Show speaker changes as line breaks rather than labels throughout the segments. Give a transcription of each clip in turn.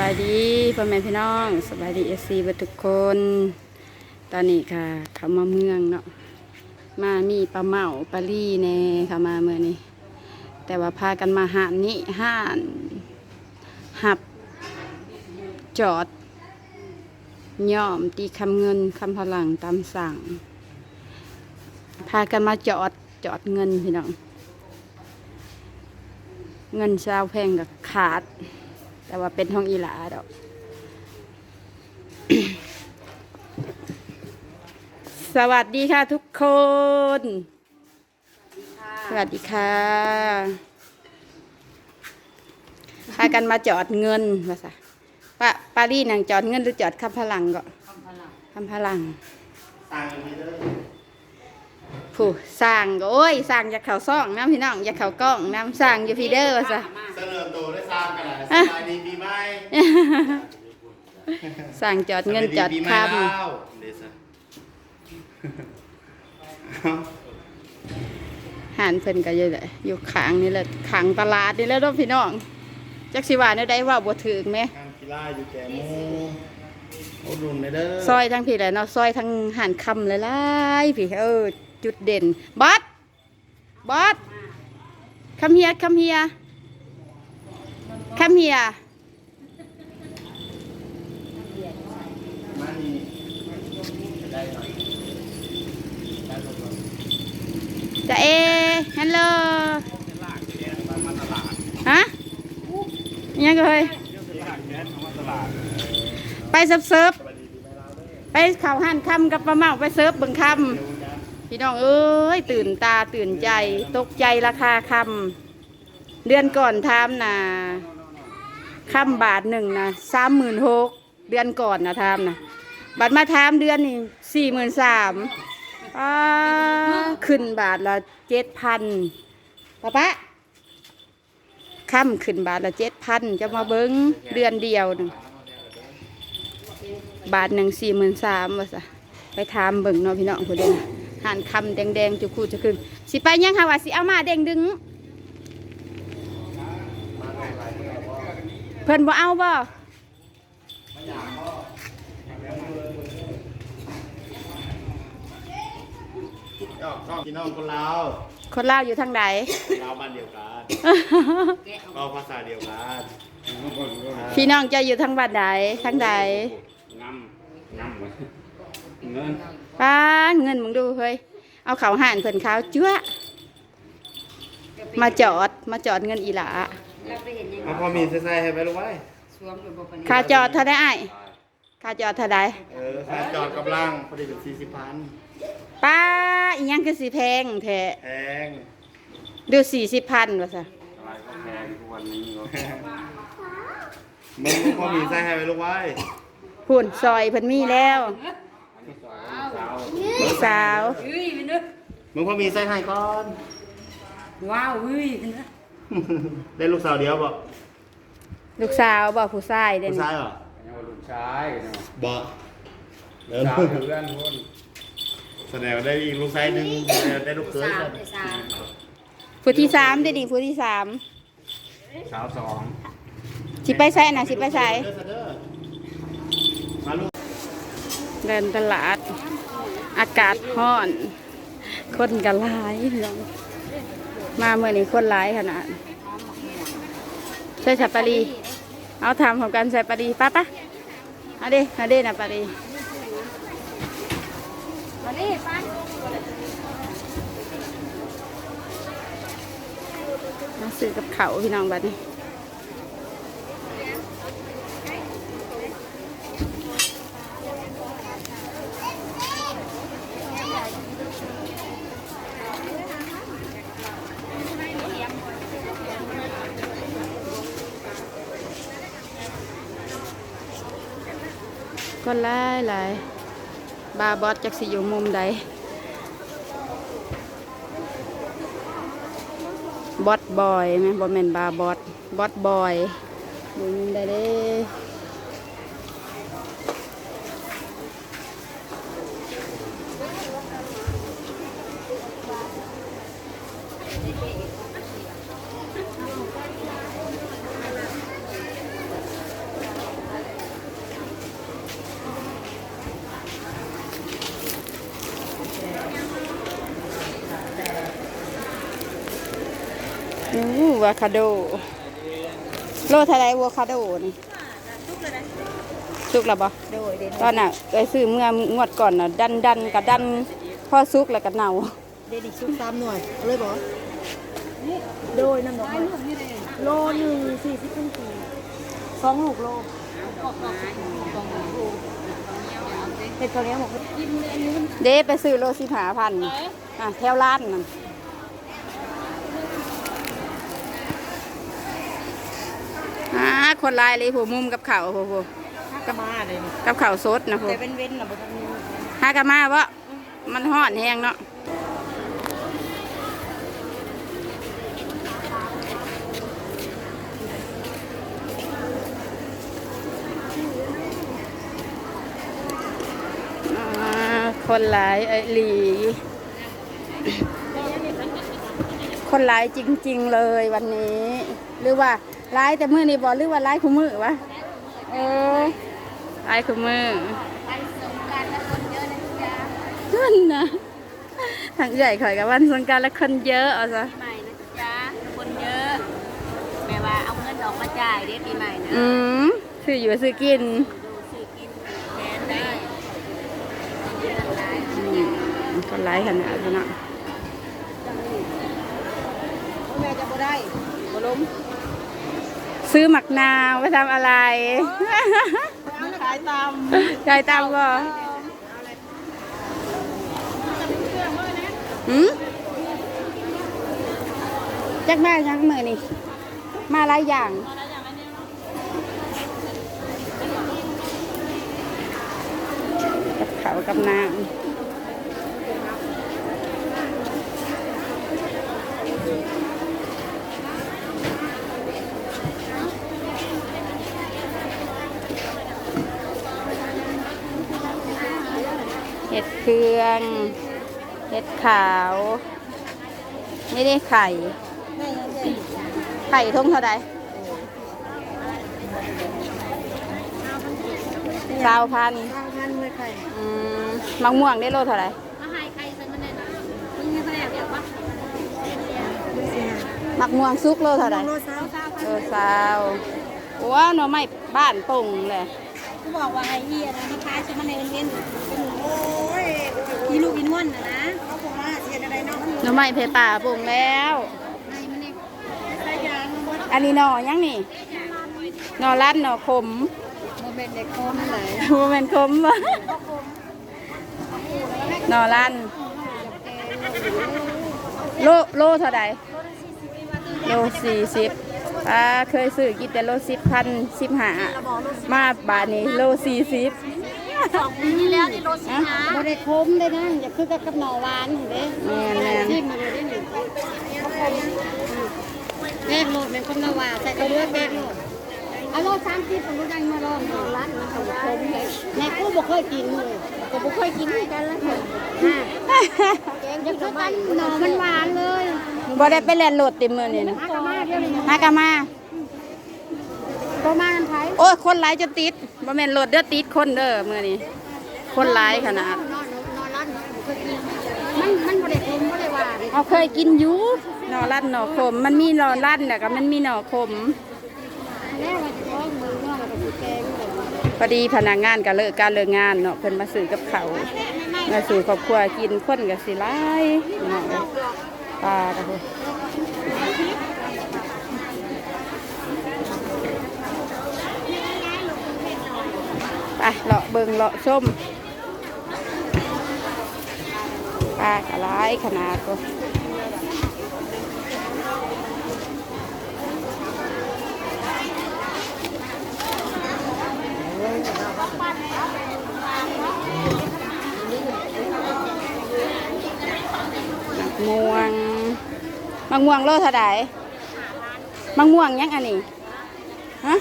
บายดีพ่อแม่พี่น้องสบายดีเอซีบดทุกคน ตอนนี้ค่ะเขามาเมืองเนาะมามีปลาเมาปลาลี่แน่ค่ะมาเมื่อนี้ แต่ว่าพากันมาหานนี้ห้านหับ จอดย่อมตีคำเงินคำพลังตามสั่ง พากันมาจอดจอดเงินพี่น้อง เงินชาวแพงกับขาด แต่ว่าเป็นห้องอีหลาดอกสวัสดีค่ะทุกคน สวัสดีค่ะพากันมาจอดเงินว่าซะป้าปารีนังจอดเงินหรือจอดคำพลังก็คำพลัง
ตังค์มีเด้อ
ผู้สร้างก็โอ้ยสร้างอยากเขาซ่องน้ำพี่น้องอยากเขากล้องน้ำสร้างอยู่พีเดอร์ว่าซะ
เสนอตัวได้ สร้างกันนะส
อะ
บายดีปีใหม่
สร้างจอดเงินจอด
สบายปีให
ค
ม่แล้วเดซ่าเอาำ
หานเพิ่นก็อยู่เลยอยู่ขางนี่แหละขางตลาดนี่แหล้วเนาะพี่น้องจักสิว่าเนี่ยได้ว่าบ่ถึกไหม
งานกีฬาอยู่แก่หมูโอ้ดุนเด้อ
ซอยทั้งพี่แหละเนาะซอยทั้งหันคำหลายๆพี่เออจุดเด่นบอสบอสคำเฮียคำเฮีย คำเฮีย
มานี่ได้หน่อย
จะเอฮัลโหลฮะยังเฮ้ยไปเซิร์ฟเซิร์ฟไปเข่าหันคำกับปลาเมาไปเซิร์ฟเบิ่งคำพี่น้องเอ้ยตื่นตาตื่นใจ ตกใจราคาคำเดือนก่อนทามนะ คำบาทหนึ่งนะสามหมื่นหกเดือนก่อนนะทามนะบัตรมาทามเดือนนี่สี่หมื่นสามขึ้นบาทละเจ็ดพันป้าปะค่ำขึ้นบาทละเจ็ดพันจะมาเบิ้งเดือนเดียวหนึ่งบาทหนึ่งสี่หมื่นสามว่าซะไปทามเบิ่งเนาะพี่น้องคนเดียวนหันคำแดงๆจะคู่จะขึ้นสิไปยังค่ะว่าสิเอามาแดงดึง พิ่นบ่เอาบ่
ก็ก็พี่น้องคนลาว
คนลาวอยู่ทางใด
ลาวบ้านเดียวกันก็ภาษาเดียวกัน
พี่น้องจะอยู่ทางบ้านใดทางใด
งำงำเงิน
ป้าเงินมึงดูเฮ้ยเอาเขาวห่านเพิ่นขาวจั๊วมาจอดมาจอดเงินอีหลา
เอาพอมีใส่ๆให้ไปลูกไว้
ค่าจอดเท่าไดอ้ายค่าจอดเท่าได
เออค่าจอดกับล่างพอดีเป็นสี่สิบพัน
ป้าอีหยังคือสิแพงแท้
แพง
ดูสี่สิบพันว่าซะ
อะไรก็แพงทุกวันนี้ก็
มึงพอมีใส่ให้ไปลูกไว้
หุ่นซอยเพิ่นมีแล้วลูกสาว
มึงพอมีใส่ให้ก่อน
ว้าวเฮ้ย
ได้ลูกสาวเดียวบ่
ลูกสาวบ่ผู้ชายเด้
ลูก
นี่
ชายเหรอ
ยังว่าลูกชายเนาะ
บ่เดี๋ยว
สาวเพื่อนคน
แสดงว่าได้อีกลูกชายหนึ่งได้ลูกเขย
สาม
ก่อน
ไปสาม
ผู้ที่สามเด้นี่ผู้ที่สาม
สาวสอง
สิไปใส่น่ะสิไปใส่
เด้อเด้อมาลูก
เดินตลาด อากาศร้อน คนกันหลายพี่น้อง มาเมื่อนี้คนร้ายขนาดใช่สัปปารีเอาทำของกันใส่ปารีป้าปะเอาดิเอาดินะปารี
มาดิป้า
มาซื้อกับเขาพี่น้องบัดนี้ ก็หลายหลายบาบอสจักสิอยู่มุมใดบอสบอยไหมบอแมนบาร์บอสบอสบอยดูมันได้เด้ วคาโด โลเท่าไรอะวคาโดนี่สุกแล้วบ่
โดยเด่น
ตอนน่ะไปซื้อเมื่องวดก่อนน่ะดันดันกับดันพอสุกแล้วก็เน่า
เด่นอีกชุดตามหน่วยเอาเลยบอกโดยน้ำดอกไม้โลหนึ่งสี่สิบครึ่งปีสองลูกโลเห็ดตัวนี้บอก
เด้ไปซื้อโลสิบหาพันอะแถวร้านนั่น อ่าคนลายเลยผู้มุมกับเขาวผู้ผู้
ก็มาเลย
กับเขาวสดนะผู้
แต่เป็นเว้นหรอบ่ทันมี
หากะมาบ่มันฮ้อนแห้งเนาะอ่าคนหลายไอ้หลี คนร้ายจริง ๆ เลยวันนี้ หรือว่า ร้ายแต่มือนี่บอหรือว่าร้ายคู่มือวะเออร้ายคู่มือนั่นนะทางใหญ่ข่อยกับวันสงกรารและคนเยอะเอาซะ
ปีใหม่นะจ๊ะคนเยอะแปลว่าเอาเงินออกมาจ่ายได้ปีใหม่นะ
อืมซื้ออยู่ซื้อกิน
ดูซื้อกินแทนได้
อืมคนร้ายขนาดนั้นเนาะ
แม่จะบ่ได้บ่ล้ม
ซื้อหมักนาวไปทำอะไร
ขายตาม
ยายตามบ่หืมจักมาจักมือนี่มาหลายอย่างกับเขาวกับน้ำเห็ดเค รืองเห็ดขาวไม่ได้ไข่ ไข่ทุ่งเท่าไรสาวพัน
ข้าวพันเลยไข่
อืมมะม่วงได้โลเท่าไหร่
มาให้ใครซื้อมาเนี่ยนะมึงยังแสดงเดี๋ยวปะ
มะม่วงซุกโลเท่าไร
โลสาว
โลสาวว้าหน่อไม้บ้านปุ่งเลย
กูบอกว่าไอ้เหี้ยนะมาขายซื้อมาในเว้น
โอ้ย
อีลูกอีนวลนะนะ
เขาบอกว่าเสียอะไรเนาะ
หน่อไม้เพป่าปุ่งแล้ว
ให้มันนี่
ใส่ยางมันบ่
อันนี้หน่อยังนี่หน่อรัดหน่อขม
บ่เป็นเด็กคมไหน
โมเมนขมวะหน่อรันโลโลเท่าไหร่โลสี่สิบป้าเคยซื้อกินแต่โลสิบพันสิบหามาบาทนี้โลสี่สิบ
สองปีที่แล้วนี่โลสินะ
บ่ได้คมได้นะอย่าคือกับหน่อหวานเด้
แม่นแม่น
ที่มันเลยได้นี่แม่โลดเป็นคนละว่าใส่กระเลือกแม่โลดเอาโลด30ผมรู้ได้มาลองหน่อร้านมันก็บ่คมเลยแม่กูบ่เคยกินเลยก็บ่เคยกินเหมือนกันแล้วค่ะแกงจะคือกันหน่อมันหวานเลย
บ่ได้ไปแล่นโหลดเต็มมือนี่นะ
มากะมาเดียวนี่
มากะมา
ประมาณนั้นไผ
โอ้ยคนหลายจะติดบ่แม่นโหลดเด้อติดคนเด้อมื้อนี้คนหลายขนาด
นอนนอนร้านบ่เคยกินมันมันบ่ได้คมบ่ได้หวาน
เอาเคยกินอยู่หน่อลั่นหน่อขมมันมีหน่อลั่นแล้วก็มันมีหน่อขม
แล้วว่าจะท้องมือเนาะแล้วก็สิแกงเลย
พอดีพนักงานก็เลิกการเลิกงานเนาะเพิ่นมาซื้อกับเขาวมาสู่ครอบครัวกินคนก็สิหลายเนาะปลาก็ ไปเลาะเบิงเลาะส้มปลากระไรขนาดก็ม่วงมะม่วงโลเท่าไหร่มะม่วงยังอันนี้ฮะ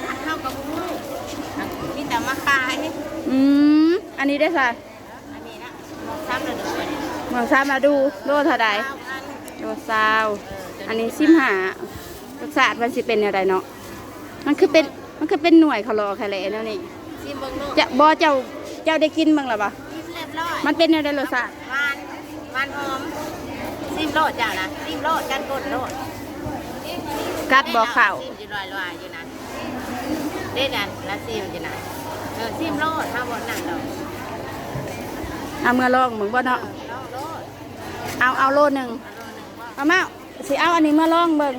เข้ากับบุ้งมีแต่มาขาย
อืม อันนี้ได้อค่ะ
อันนี้นะทำเลยเดี๋ยว
เมืองซามาดูโลเท่าใดโลซาวอันนี้สิมหารสชาติมันสิเป็นอะไรเนาะ มันคือเป็น มันคือเป็นหน่วยเขารอใครเลยแล้วนี่
ชิมเบิ้งลูก
จะบอเจ้า เจ้าได้กินบ้างหรือเปล่า
ชิมเรียบร้อย
มันเป็นอะไรรสชาติ
หวานหวานหอม ซิมโลดจ้านะซิมโลดกันกดโลด
กัดบ่เข้า
ซิมอยู่ลอยลอยอยู่นะเด้นั่นละซิมอยู่นะ เออซิมโลดถ้าบ่นั่งดอก
เอามือลองมึงบ่เนาะ
โลดโลด
เอาเอาโลหนึงเอามาสิเอาอันนี้มาลองเบิ่ง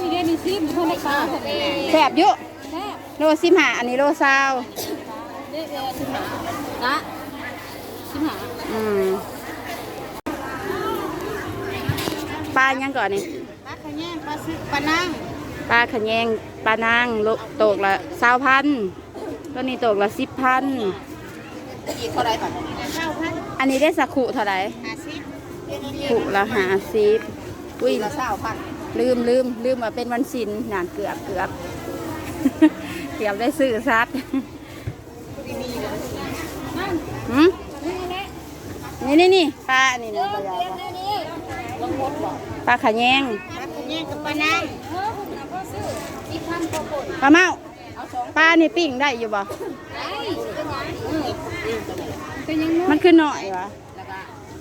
มีได้มีซิมเพิ่นได้ฟ้าเพิ่นได้
แซ่บอยู่โลสิบห้าอันนี้โลซาว
เด้อสิหานะสิหา
อืมปลายังก่อนนี่
ปลาขะแยงปลาซึปลานั่ง
ปลาขะแยงปลานางโลตกละสาวพัน ตัวนี้ตกละสิบพัน
อีกเท่าไรก่อน
เก้าพัน
อันนี้ได้สักขุเท่าไหร่
ห้าสิบ
ขุละหาสิบอุ้ย
ละเศร้าพัน
ลืมลืมลืมว่าเป็นวันศิลนานเกือบเกือบเกือบได้ซื้อซัดหืมนี่นี่นี่ปลาอันนี้นะปลายาวปะปลาขะแยง
ปลาขะแยงกับปลานั่งเออผมน่ะก็ซื้ออีกพันกว่าคน
ปลาเมาป ลานี่ปิ้งได้อยู่บ่
เป็นยัง
มันคือหน่อยวะ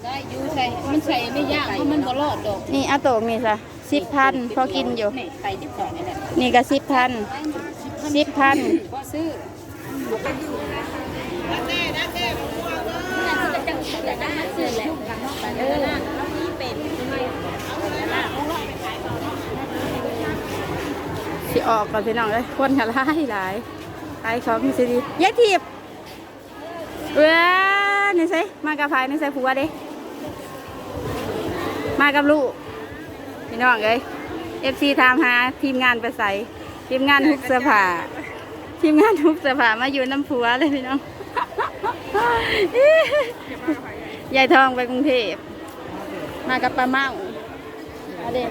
ได้อยู่ใส่มันใส่ไม่ยากเพราะมันบ่รอดดอก
นี่อาโตกนี่ซะสิบพันพอกินอยู่
นี่ที่สองนี่แหละ
นี่ก็สิบพันสิบพัน
บ่ซื้อ
สิออกก่อนพี่น้องเลยคนกันหลายหลายขายของสิดียายทีบเว้านี่ใส่มากับพายนี่ใส่ผัวเด้มากับลูกพี่น้องเอ้ยเอฟซีถามหาทีมงานไปใส่ทีมงานทุกเสื้อผ้าทีมงานทุกเสื้อผ้ามาอยู่น้ำผัวเลยพี่น้องยายทองไปกรุงเทพมากับป้าเมาอาเดน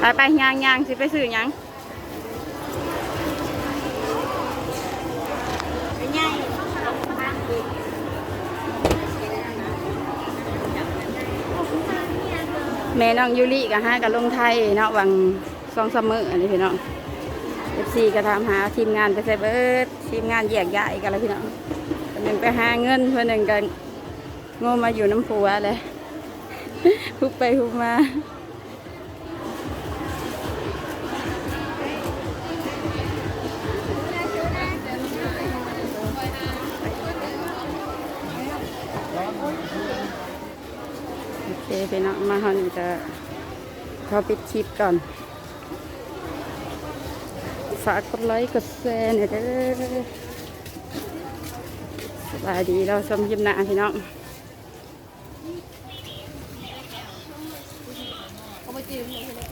ไปไปยางยางสิไปซื้อยังแม่น้องยูริกับห้ากับลงไทยเนาะวังสองสมืออันนี้พี่น้องเอฟซีก็ถามหาทีมงานไปใส่เบิร์ดทีมงานแยกย้ายกันแล้วพี่น้องคนหนึ่งไปหาเงินคนหนึ่งกันโง่มาอยู่น้ำผัวเลยฮุบไปฮุบมา ไปเนาะมาเฮานี่จะขอปิดคลิปก่อน ฝากกดไลค์กดแชร์หน่อยเด้อสบายดีเราชมยิมหน้าพี่น้อง
เอาไปจิ้มเลย